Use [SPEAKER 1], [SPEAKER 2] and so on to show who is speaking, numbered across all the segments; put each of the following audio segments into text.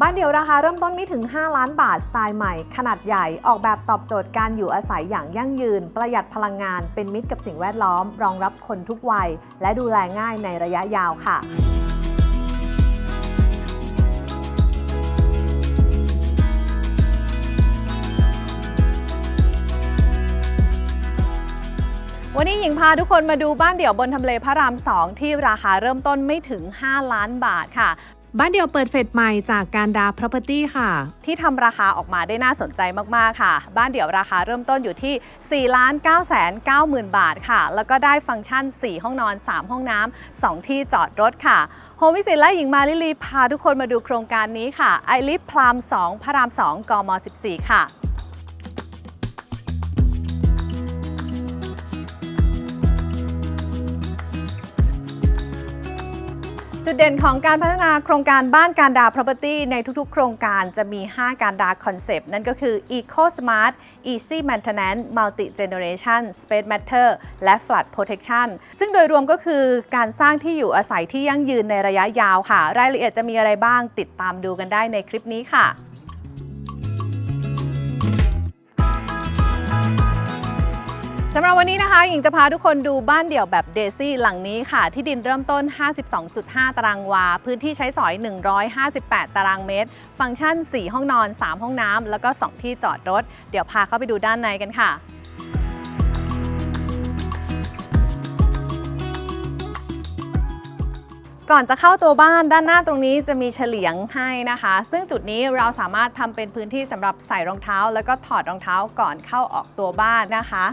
[SPEAKER 1] บ้านเดี่ยวราคาเริ่มต้นไม่ถึง 5 ล้านบาทสไตล์ใหม่ ขนาดใหญ่ออกแบบตอบโจทย์การอยู่อาศัยอย่างยั่งยืน ประหยัดพลังงาน เป็นมิตรกับสิ่งแวดล้อม รองรับคนทุกวัย และดูแลง่ายในระยะยาวค่ะวันนี้หญิงพาทุกคนมาดูบ้านเดี่ยวบนทำเลพระราม 2 ที่ราคาเริ่มต้นไม่ถึง 5 ล้านบาทค่ะ
[SPEAKER 2] บ้านเดี่ยวเปิดเฟสใหม่จากการดา property ค่ะ
[SPEAKER 1] ที่ทำราคาออกมาได้น่าสนใจมาก ๆ ค่ะ บ้านเดี่ยวราคาเริ่มต้นอยู่ที่ 4 9 9 0 0 0 บาทค่ะ แล้วก็ได้ฟังก์ชัน 4 ห้องนอน 3 ห้องน้ำ 2 ที่จอดรถค่ะโฮมวิสิตและหญิงมาลิลีพาทุกคนมาดูโครงการนี้ค่ะไอริฟพราม2พระราม 2กม 14 ค่ะ จุดเด่นของการพัฒนาโครงการบ้านการดา property ในทุกๆ โครงการจะมี 5 การดาคอนเซปต์นั่นก็คือ eco smart easy maintenance multi generation space matter และ flood protection ซึ่งโดยรวมก็คือการสร้างที่อยู่อาศัยที่ยั่งยืนในระยะยาวค่ะ รายละเอียดจะมีอะไรบ้างติดตามดูกันได้ในคลิปนี้ค่ะ สำหรับวันนี้นะคะหญิงจะพาทุกคนดูบ้านเดี่ยวแบบเดซี่หลังนี้ค่ะ ที่ดินเริ่มต้น 52.5 ตารางวา พื้นที่ใช้สอย 158 ตารางเมตร ฟังก์ชัน 4 ห้องนอน 3 ห้องน้ำแล้วก็ 2 ที่จอดรถ เดี๋ยวพาเข้าไปดูด้านในกันค่ะก่อนจะเข้าตัวบ้านด้านหน้าตรงนี้จะมีเฉลียงให้นะคะ ซึ่งจุดนี้เราสามารถทำเป็นพื้นที่สำหรับใส่รองเท้า แล้วก็ถอดรองเท้าก่อนเข้าออกตัวบ้านนะคะ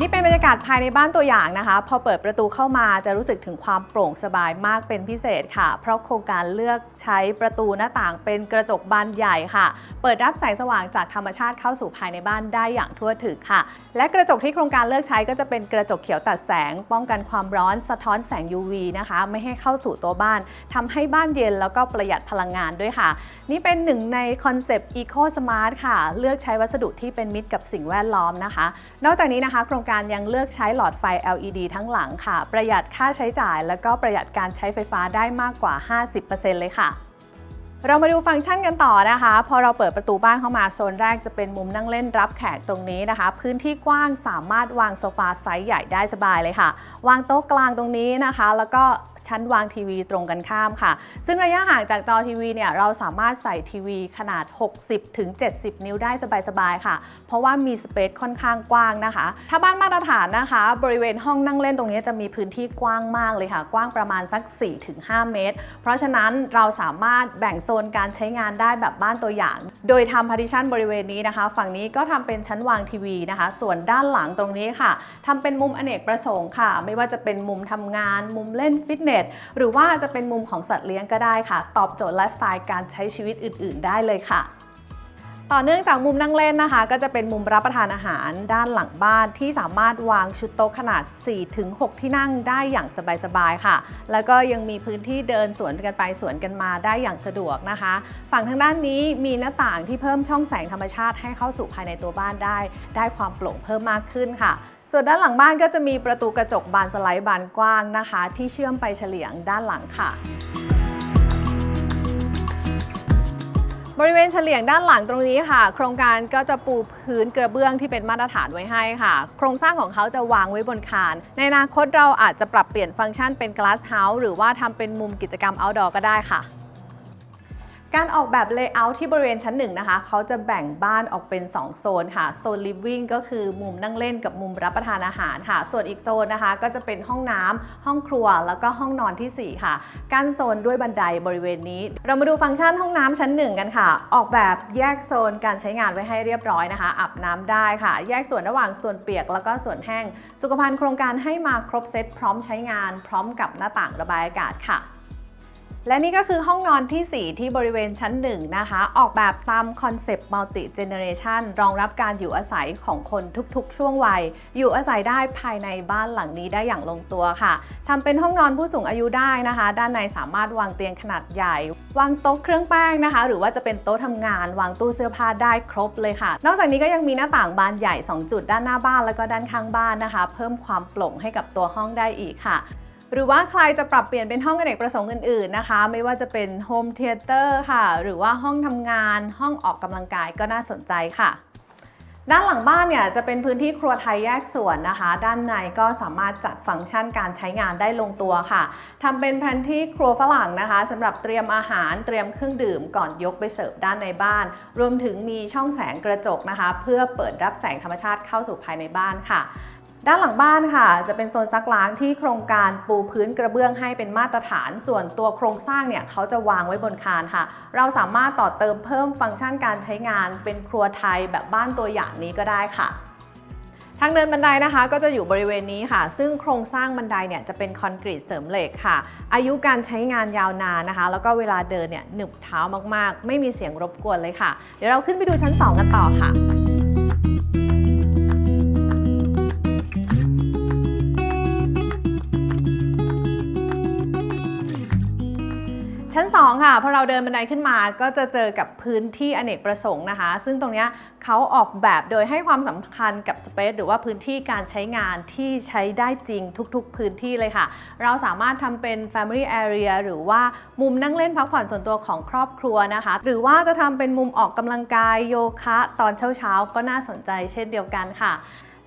[SPEAKER 1] นี่เป็นบรรยากาศภายในบ้านตัวอย่างนะคะ พอเปิดประตูเข้ามาจะรู้สึกถึงความโปร่งสบายมากเป็นพิเศษค่ะ เพราะโครงการเลือกใช้ประตูหน้าต่างเป็นกระจกบานใหญ่ค่ะ เปิดรับแสงสว่างจากธรรมชาติเข้าสู่ภายในบ้านได้อย่างทั่วถึงค่ะ และกระจกที่โครงการเลือกใช้ก็จะเป็นกระจกเขียวตัดแสง ป้องกันความร้อนสะท้อนแสง UV นะคะ ไม่ให้เข้าสู่ตัวบ้านทำให้บ้านเย็นแล้วก็ประหยัดพลังงานด้วยค่ะ นี่เป็นหนึ่งในคอนเซปต์ Eco Smart ค่ะ เลือกใช้วัสดุที่เป็นมิตรกับสิ่งแวดล้อมนะคะ นอกจากนี้นะคะ โครงการยังเลือกใช้หลอดไฟ LED ทั้งหลังค่ะ ประหยัดค่าใช้จ่าย แล้วก็ประหยัดการใช้ไฟฟ้าได้มากกว่า 50%เลยค่ะ เรามาดูฟังก์ชันกันต่อนะคะ พอเราเปิดประตูบ้านเข้ามาโซนแรกจะเป็นมุมนั่งเล่นรับแขกตรงนี้นะคะ พื้นที่กว้างสามารถวางโซฟาไซส์ใหญ่ได้สบายเลยค่ะ วางโต๊ะกลางตรงนี้นะคะ แล้วก็ ชั้นวางทีวีตรงกันข้ามค่ะ ซึ่งระยะห่างจากจอทีวีเนี่ยเราสามารถใส่ทีวีขนาด 60ถึง70 นิ้วได้สบายๆค่ะ เพราะว่ามีสเปซค่อนข้างกว้างนะคะ ถ้าบ้านมาตรฐานนะคะ บริเวณห้องนั่งเล่นตรงนี้จะมีพื้นที่กว้างมากเลยค่ะ กว้างประมาณสัก 4-5 เมตร เพราะฉะนั้นเราสามารถแบ่งโซนการใช้งานได้แบบบ้านตัวอย่าง โดยทำพาร์ติชันบริเวณนี้นะคะ ฝั่งนี้ก็ทำเป็นชั้นวางทีวีนะคะ ส่วนด้านหลังตรงนี้ค่ะทำเป็นมุมอเนกประสงค์ค่ะ ไม่ว่าจะเป็นมุมทำงาน มุมเล่นฟิตเนสหรือว่าจะเป็นมุมของสัตว์เลี้ยงก็ได้ค่ะ ตอบโจทย์ไลฟ์สไตล์การใช้ชีวิตอื่น ๆ ได้เลยค่ะต่อเนื่องจากมุมนั่งเล่นนะคะ ก็จะเป็นมุมรับประทานอาหารด้านหลังบ้านที่สามารถวางชุดโต๊ะขนาด 4-6 ที่นั่งได้อย่างสบายๆค่ะ แล้วก็ยังมีพื้นที่เดินสวนกันไปสวนกันมาได้อย่างสะดวกนะคะ ฝั่งทางด้านนี้มีหน้าต่างที่เพิ่มช่องแสงธรรมชาติให้เข้าสู่ภายในตัวบ้านได้ ได้ความโปร่งเพิ่มมากขึ้นค่ะ ส่วนด้านหลังบ้านก็จะมีประตูกระจกบานสไลด์บานกว้างนะคะ ที่เชื่อมไปเฉลียงด้านหลังค่ะ บริเวณเฉลียงด้านหลังตรงนี้ค่ะ โครงการก็จะปูพื้นกระเบื้องที่เป็นมาตรฐานไว้ให้ค่ะ โครงสร้างของเขาจะวางไว้บนคาน ในอนาคตเราอาจจะปรับเปลี่ยนฟังก์ชันเป็น glass house หรือว่าทำเป็นมุมกิจกรรม outdoor ก็ได้ค่ะ การออกแบบเลเยอร์ที่บริเวณชั้นหนึ่งนะคะ เขาจะแบ่งบ้านออกเป็น 2 โซนค่ะ โซน living ก็คือมุมนั่งเล่นกับมุมรับประทานอาหารค่ะ ส่วนอีกโซนนะคะ ก็จะเป็นห้องน้ำห้องครัว แล้วก็ห้องนอนทีสี่ 4 ค่ะ กั้นโซนด้วยบันไดบริเวณนี้ เรามาดูฟังก์ชันห้องน้ำชั้นหนึ่งกันค่ะ ออกแบบแยกโซนการใช้งานไว้ให้เรียบร้อยนะคะ อาบน้ำได้ค่ะ แยกส่วนระหว่างส่วนเปียก แล้วก็ส่วนแห้ง สุขภัณฑ์โครงการให้มาครบเซตพร้อมใช้งาน พร้อมกับหน้าต่างระบายอากาศค่ะ และนี่ก็คือห้องนอนที่ 4 ที่บริเวณชั้น 1 นะคะ ออกแบบตามคอนเซปต์ multi generation รองรับการอยู่อาศัยของคนทุกๆ ช่วงวัย อยู่อาศัยได้ภายในบ้านหลังนี้ได้อย่างลงตัวค่ะทำเป็นห้องนอนผู้สูงอายุได้นะคะ ด้านในสามารถวางเตียงขนาดใหญ่ วางโต๊ะเครื่องแป้งนะคะ หรือว่าจะเป็นโต๊ะทำงาน วางตู้เสื้อผ้าได้ครบเลยค่ะ นอกจากนี้ก็ยังมีหน้าต่างบานใหญ่ 2 จุดด้านหน้าบ้านแล้วก็ด้านข้างบ้านนะคะ เพิ่มความโปร่งให้กับตัวห้องได้อีกค่ะ หรือว่าใครจะปรับเปลี่ยนเป็นห้องอเนกประสงค์อื่นๆนะคะ ไม่ว่าจะเป็นโฮมเทเตอร์ค่ะ หรือว่าห้องทำงาน ห้องออกกำลังกายก็น่าสนใจค่ะด้านหลังบ้านเนี่ยจะเป็นพื้นที่ครัวไทยแยกส่วนนะคะ ด้านในก็สามารถจัดฟังก์ชันการใช้งานได้ลงตัวค่ะทำเป็นแผนที่ครัวฝรั่งนะคะสำหรับเตรียมอาหารเตรียมเครื่องดื่มก่อนยกไปเสิร์ฟด้านในบ้าน รวมถึงมีช่องแสงกระจกนะคะ เพื่อเปิดรับแสงธรรมชาติเข้าสู่ภายในบ้านค่ะ ด้านหลังบ้านค่ะ จะเป็นโซนซักล้างที่โครงการปูพื้นกระเบื้องให้เป็นมาตรฐาน ส่วนตัวโครงสร้างเนี่ยเขาจะวางไว้บนคานค่ะ เราสามารถต่อเติมเพิ่มฟังก์ชันการใช้งาน เป็นครัวไทยแบบบ้านตัวอย่างนี้ก็ได้ค่ะทางเดินบันไดนะคะก็จะอยู่บริเวณนี้ค่ะ ซึ่งโครงสร้างบันไดเนี่ยจะเป็นคอนกรีตเสริมเหล็กค่ะ อายุการใช้งานยาวนานนะคะ แล้วก็เวลาเดินเนี่ยหนึบเท้ามากๆ ไม่มีเสียงรบกวนเลยค่ะ เดี๋ยวเราขึ้นไปดูชั้น 2 กันต่อค่ะ 2 ค่ะพอเราเดินบันไดขึ้นมาก็จะเจอกับพื้นที่อเนกประสงค์นะคะ ซึ่งตรงนี้เขาออกแบบโดยให้ความสำคัญกับสเปซหรือว่าพื้นที่การใช้งานที่ใช้ได้จริงทุกๆ พื้นที่เลยค่ะ เราสามารถทำเป็น Family Area หรือว่ามุมนั่งเล่นพักผ่อนส่วนตัวของครอบครัวนะคะ หรือว่าจะทำเป็นมุมออกกำลังกายโยคะ ตอนเช้าๆก็น่าสนใจเช่นเดียวกันค่ะ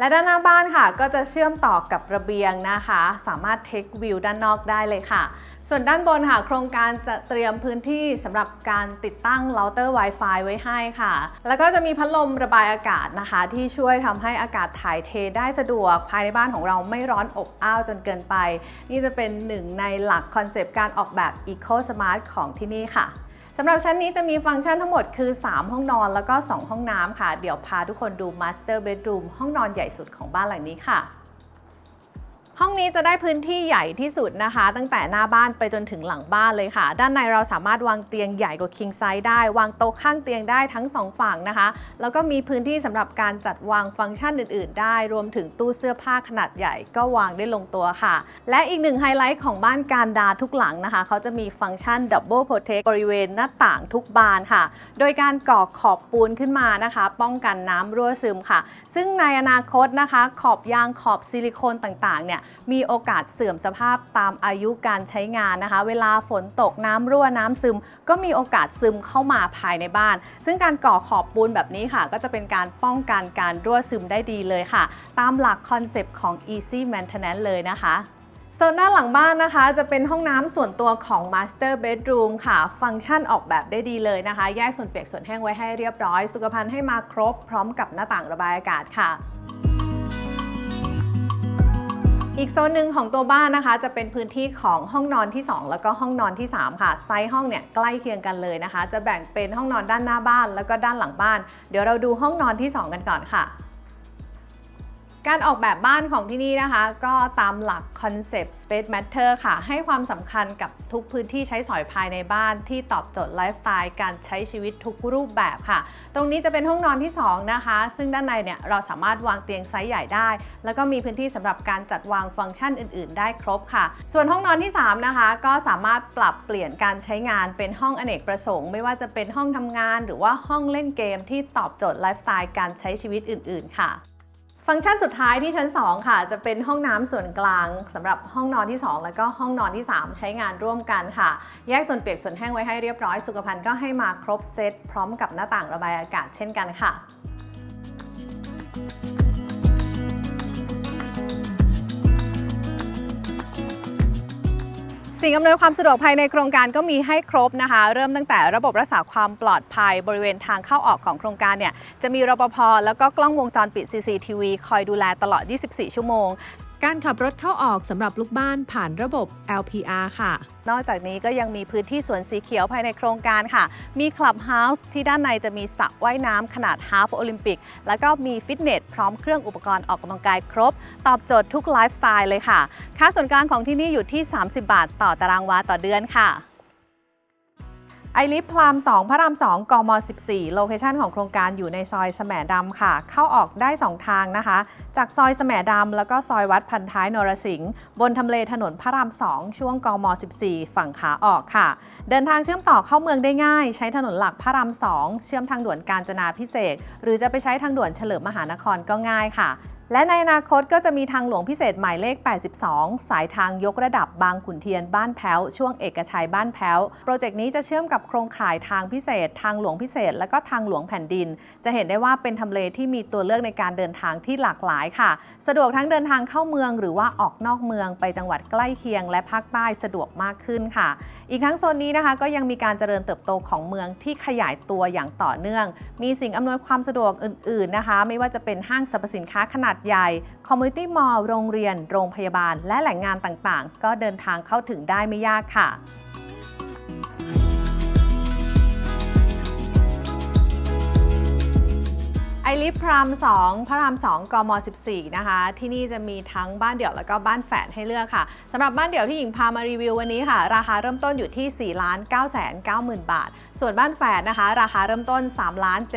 [SPEAKER 1] และด้านหน้าบ้านค่ะ ก็จะเชื่อมต่อกับระเบียงนะคะ สามารถเทควิวด้านนอกได้เลยค่ะ ส่วนด้านบนค่ะ โครงการจะเตรียมพื้นที่สำหรับการติดตั้งเราเตอร์ Wi-Fi ไว้ให้ค่ะ แล้วก็จะมีพัดลมระบายอากาศนะคะ ที่ช่วยทำให้อากาศถ่ายเทได้สะดวก ภายในบ้านของเราไม่ร้อนอบอ้าวจนเกินไป นี่จะเป็นหนึ่งในหลักคอนเซปต์การออกแบบ Eco Smart ของที่นี่ค่ะำหรับชั้นนี้จะมีฟังก์ชันทั้งหมดคือ 3 ห้องนอนแล้วก็ 2 ห้องน้ำค่ะ เดี๋ยวพาทุกคนดู Master Bedroom ห้องนอนใหญ่สุดของบ้านหลังนี้ค่ะ ห้องนี้จะได้พื้นที่ใหญ่ที่สุดนะคะ ตั้งแต่หน้าบ้านไปจนถึงหลังบ้านเลยค่ะ ด้านในเราสามารถวางเตียงใหญ่กว่า king size ได้ วางโต๊ะข้างเตียงได้ทั้งสองฝั่งนะคะ แล้วก็มีพื้นที่สำหรับการจัดวางฟังก์ชันอื่น ๆ ได้ รวมถึงตู้เสื้อผ้าขนาดใหญ่ก็วางได้ลงตัวค่ะ และอีกหนึ่งไฮไลท์ของบ้านการดาทุกหลังนะคะ เขาจะมีฟังก์ชัน Double Protect บริเวณหน้าต่างทุกบานค่ะ โดยการก่อขอบปูนขึ้นมานะคะ ป้องกันน้ำรั่วซึมค่ะ ซึ่งในอนาคตนะคะ ขอบยางขอบซิลิโคนต่าง ๆ เนี่ยมีโอกาสเสื่อมสภาพตามอายุการใช้งานนะคะ เวลาฝนตกน้ำรั่วน้ำซึม ก็มีโอกาสซึมเข้ามาภายในบ้าน ซึ่งการก่อขอบปูนแบบนี้ค่ะ ก็จะเป็นการป้องกันการรั่วซึมได้ดีเลยค่ะ ตามหลักคอนเซปต์ของ easy maintenance เลยนะคะโซนด้านหลังบ้านนะคะจะเป็นห้องน้ำส่วนตัวของ Master Bedroom ค่ะ ฟังก์ชันออกแบบได้ดีเลยนะคะ แยกส่วนเปียกส่วนแห้งไว้ให้เรียบร้อย สุขภัณฑ์ให้มาครบพร้อมกับหน้าต่างระบายอากาศค่ะ อีกโซนหนึ่งของตัวบ้านนะคะ จะเป็นพื้นที่ของห้องนอนที่ 2 แล้วก็ห้องนอนที่ 3 ค่ะ ไซส์ห้องเนี่ยใกล้เคียงกันเลยนะคะ จะแบ่งเป็นห้องนอนด้านหน้าบ้านแล้วก็ด้านหลังบ้าน เดี๋ยวเราดูห้องนอนที่ 2 กันก่อนค่ะ การออกแบบบ้านของที่นี่นะคะ ก็ตามหลักคอนเซปต์ Space Matter ค่ะ ให้ความสำคัญกับทุกพื้นที่ใช้สอยภายในบ้านที่ตอบโจทย์ไลฟ์สไตล์การใช้ชีวิตทุกรูปแบบค่ะ ตรงนี้จะเป็นห้องนอนที่ 2 นะคะ ซึ่งด้านในเนี่ยเราสามารถวางเตียงไซส์ใหญ่ได้ แล้วก็มีพื้นที่สำหรับการจัดวางฟังก์ชันอื่น ๆ ได้ครบค่ะ ส่วนห้องนอนที่ 3 นะคะ ก็สามารถปรับเปลี่ยนการใช้งานเป็นห้องอเนกประสงค์ ไม่ว่าจะเป็นห้องทำงาน หรือว่าห้องเล่นเกมที่ตอบโจทย์ไลฟ์สไตล์การใช้ชีวิตอื่น ๆ ค่ะ ฟังก์ชันสุดท้ายที่ชั้น 2 ค่ะ จะเป็นห้องน้ำส่วนกลางสำหรับห้องนอนที่ 2 แล้วก็ห้องนอนที่ 3 ใช้งานร่วมกันค่ะ แยกส่วนเปียกส่วนแห้งไว้ให้เรียบร้อยสุขภัณฑ์ก็ให้มาครบเซตพร้อมกับหน้าต่างระบายอากาศเช่นกันค่ะ สิ่งอำนวยความสะดวกภายในโครงการก็มีให้ครบนะคะ เริ่มตั้งแต่ระบบรักษาความปลอดภัย บริเวณทางเข้าออกของโครงการเนี่ยจะมีรปภแล้วก็กล้องวงจรปิด CCTV คอยดูแลตลอด 24 ชั่วโมง
[SPEAKER 2] การขับรถเข้าออกสำหรับลูกบ้านผ่านระบบ LPR ค่ะ
[SPEAKER 1] นอกจากนี้ก็ยังมีพื้นที่สวนสีเขียวภายในโครงการค่ะ มีคลับเฮาส์ที่ด้านในจะมีสระว่ายน้ำขนาดฮาฟโอลิมปิก แล้วก็มีฟิตเนสพร้อมเครื่องอุปกรณ์ออกกำลังกายครบ ตอบโจทย์ทุกไลฟ์สไตล์เลยค่ะ ค่าส่วนกลางของที่นี่อยู่ที่ 30 บาท ต่อตารางวาต่อเดือนค่ะ ไอริฟพราม 2 พระราม 2 กม 14 โลเคชันของโครงการอยู่ในซอยแสมดำค่ะ เข้าออกได้ 2 ทางนะคะ จากซอยแสมดำแล้วก็ซอยวัดพันท้ายนรสิงห์บนทำเลถนนพระราม 2 ช่วงกม 14 ฝั่งขาออกค่ะ เดินทางเชื่อมต่อเข้าเมืองได้ง่าย ใช้ถนนหลักพระราม 2 เชื่อมทางด่วนกาญจนาพิเศษ หรือจะไปใช้ทางด่วนเฉลิมมหานครก็ง่ายค่ะ และในอนาคตก็จะมีทางหลวงพิเศษหมายเลข 82 สายทางยกระดับบางขุนเทียนบ้านแพ้ว ช่วงเอกชัยบ้านแพ้ว โปรเจกต์นี้จะเชื่อมกับโครงข่ายทางพิเศษ ทางหลวงพิเศษ และก็ทางหลวงแผ่นดิน จะเห็นได้ว่าเป็นทำเลที่มีตัวเลือกในการเดินทางที่หลากหลายค่ะ สะดวกทั้งเดินทางเข้าเมืองหรือว่าออกนอกเมืองไปจังหวัดใกล้เคียง และภาคใต้สะดวกมากขึ้นค่ะ อีกทั้งโซนนี้นะคะ ก็ยังมีการเจริญเติบโตของเมืองที่ขยายตัวอย่างต่อเนื่อง มีสิ่งอำนวยความสะดวกอื่น ๆนะคะ ไม่ว่าจะเป็นห้างสรรพสินค้าขนาดใหญ่ คอมมูนิตี้มอลล์โรงเรียน โรงพยาบาล และแหล่งงานต่างๆ ก็เดินทางเข้าถึงได้ไม่ยากค่ะ ไอลิฟพราม2 พระราม 2 กม 14 นะคะ ที่นี่จะมีทั้งบ้านเดี่ยวแล้วก็บ้านแฝดให้เลือกค่ะสำหรับบ้านเดี่ยวที่หญิงพามารีวิววันนี้ค่ะ ราคาเริ่มต้นอยู่ที่4 9 9 0 0 0 บาท ส่วนบ้านแฝดนะคะ ราคาเริ่มต้น3 7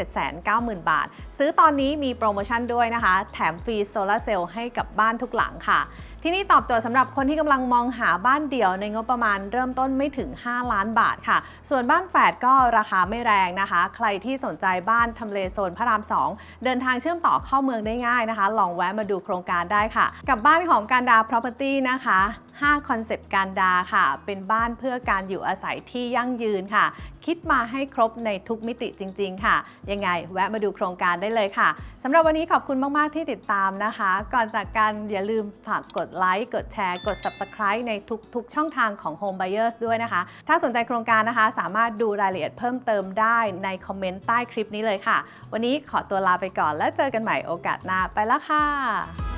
[SPEAKER 1] 9 0 0 0 บาท ซื้อตอนนี้มีโปรโมชั่นด้วยนะคะ แถมฟรีโซลาร์เซลล์ให้กับบ้านทุกหลังค่ะ ที่นี่ตอบโจทย์สำหรับคนที่กำลังมองหาบ้านเดี่ยวในงบประมาณเริ่มต้นไม่ถึง 5 ล้านบาทค่ะ ส่วนบ้านแฝดก็ราคาไม่แรงนะคะ ใครที่สนใจบ้านทำเลโซนพระราม 2 เดินทางเชื่อมต่อเข้าเมืองได้ง่ายนะคะ ลองแวะมาดูโครงการได้ค่ะ กับบ้านของการดา property นะคะ5คอนเซปต์การดาค่ะ เป็นบ้านเพื่อการอยู่อาศัยที่ยั่งยืนค่ะ คิดมาให้ครบในทุกมิติจริง ๆ ค่ะ ยังไงแวะมาดูโครงการได้เลยค่ะสำหรับวันนี้ขอบคุณมาก ๆ ที่ติดตามนะคะ ก่อนจากกันอย่าลืมฝากกดไลค์กดแชร์ กด subscribe ในทุก ๆ ช่องทางของ Home Buyers ด้วยนะคะ ถ้าสนใจโครงการนะคะ สามารถดูรายละเอียดเพิ่มเติมได้ในคอมเมนต์ใต้คลิปนี้เลยค่ะ วันนี้ขอตัวลาไปก่อนแล้วเจอกันใหม่โอกาสหน้าไปแล้วค่ะ